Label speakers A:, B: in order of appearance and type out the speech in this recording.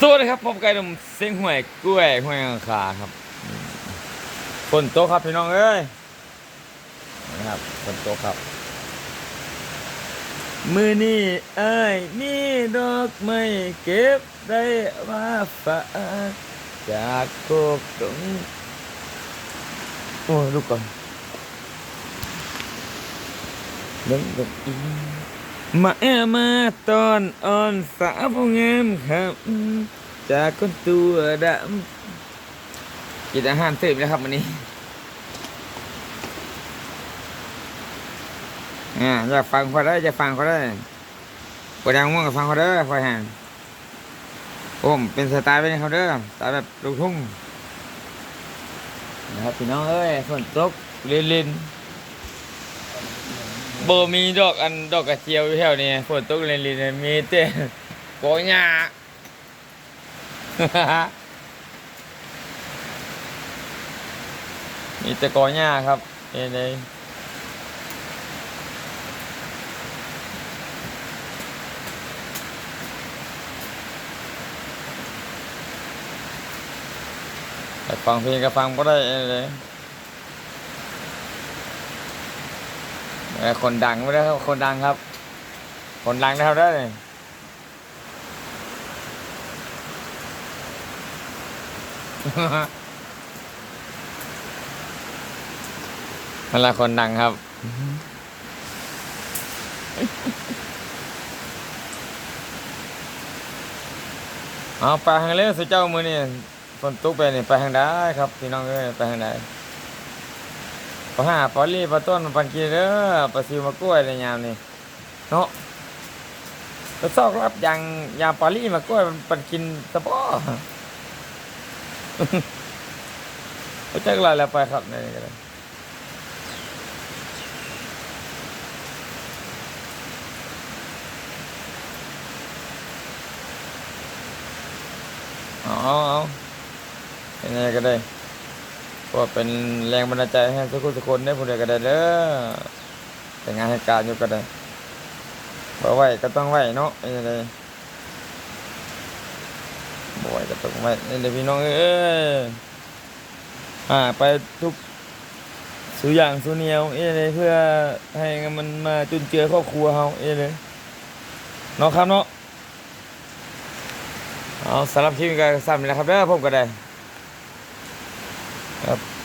A: สวัสดีครับผมไก่ดมเส้นหวยกล้วยหวยอังคาครับฝนตกครับพี่น้องเอ้ยนะครับฝนตกครับ มือนี่เอ้ยนี่ดอกไม้เก็บได้มาฝากจากโคกตรงโอ้ยลูกก่อนเบิ่งเบิ่งอี มาแอมาตอนอ่อนสาวผู้งามครับจากคนตัวดำกินอาหารเสริมนะครับวันนี้อ่าอยากฟังเขาได้จะฟังเขาได้ปวดยังง่วงกับฟังเขาเด้คอยห่างผมเป็นสไตล์เป็นเขาเด้อสไตล์แบบลูกทุ่งนะครับพี่น้องเอ้ยฝนตกเลินลิน โบมีดอกอันดอกกระเจียวอยู่แถวนี้ฝนตกเลินลินมีแต่โกหญ้ามีแต่กอหญ้าครับเอ้เลยฟังเพลงก็ฟังก็ได้เอ้เลย อคนดังไม่ได้คนดังครับ คนดังนะครับได้เลยนั่นแหละคนดังครับเอาไปทางเรือสุเจ้ามือนี่ฝนตกไปนี่ไปทางใดครับ พี่น้องเอ้ยไปทางใด ปะหาปอลี่ปะต้นปันกีเด้อปะซิวมะกล้วยในยามนี่เนาะไปซอกรับยางยางปอลี่มะกล้วยมันปันกินสะปอไปจักรลายแล้วไปครับนี่ก็ได้เอาเอาเอาเป็นไงก็ได้ ก็เป็นแรงบันดาลใจให้ทุกคนทุกคนได้ผู้ใดก็ได้เด้อแต่งานให้การอยู่ก็ได้บ่ไหวก็ต้องไหวเนาะเป็นยังไงบ่ไหวก็ต้องไหวนี่เดี๋ยพี่น้องเอ้ยอ่าไปทุกสู่อย่างสู่เนียวเอ้ยเลยเพื่อให้มันมาจุนเจือครอบครัวเฮาเอ้ยเลยเนาะครับเนาะเอาสำหรับคลิปนี้ก็ซ้ำนี่แหละครับเด้อผมก็ได้ ครับ